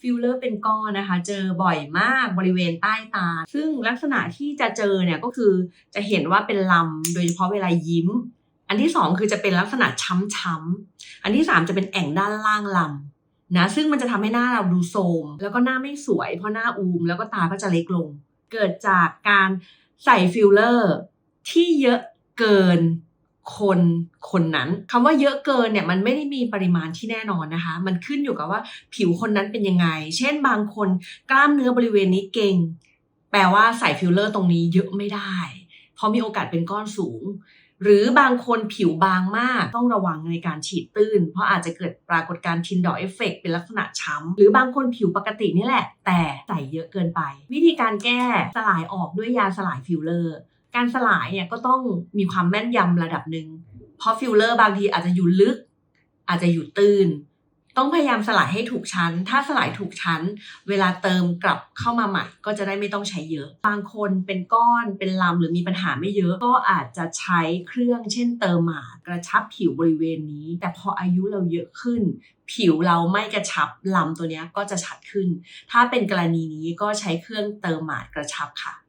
ฟิลเลอร์เป็นก้อนนะคะ เจอบ่อยมากบริเวณใต้ตา ซึ่งลักษณะที่จะเจอเนี่ยก็คือจะเห็นว่าเป็นลำ โดยเฉพาะเวลายิ้ม อันที่สองคือจะเป็นลักษณะช้ำๆ อันที่สามจะเป็นแอ่งด้านล่างลำนะ ซึ่งมันจะทำให้หน้าเราดูโทรมแล้วก็หน้าไม่สวย เพราะหน้าอูม แล้วก็ตาก็จะเล็กลง เกิดจากการใส่ฟิลเลอร์ที่เยอะเกิน คนคนนั้นคำว่าเยอะเกินเนี่ยมันไม่ได้มีปริมาณที่แน่นอนนะคะ มันขึ้นอยู่กับว่าผิวคนนั้นเป็นยังไง เช่นบางคนกล้ามเนื้อบริเวณนี้เก่ง แปลว่าใส่ฟิลเลอร์ตรงนี้เยอะไม่ได้ เพราะมีโอกาสเป็นก้อนสูง หรือบางคนผิวบางมากต้องระวังในการฉีดตื้น เพราะอาจจะเกิดปรากฏการณ์ทินดอร์เอฟเฟกเป็นลักษณะช้ำ หรือบางคนผิวปกตินี่แหละ แต่ใส่เยอะเกินไป วิธีการแก้สลายออกด้วยยาสลายฟิลเลอร์ การสลายเนี่ยก็ต้องมีความแม่นยำระดับหนึ่งเพราะฟิลเลอร์บางทีอาจจะอยู่ลึก อาจจะอยู่ตื้น ต้องพยายามสลายให้ถูกชั้น ถ้าสลายถูกชั้น เวลาเติมกลับเข้ามาใหม่ ก็จะได้ไม่ต้องใช้เยอะ บางคนเป็นก้อนเป็นลำหรือมีปัญหาไม่เยอะ ก็อาจจะใช้เครื่องเช่นเติมหมากระชับผิวบริเวณนี้ แต่พออายุเราเยอะขึ้น ผิวเราไม่กระชับลำตัวนี้ก็จะชัดขึ้น ถ้าเป็นกรณีนี้ก็ใช้เครื่องเติมหมากระชับค่ะ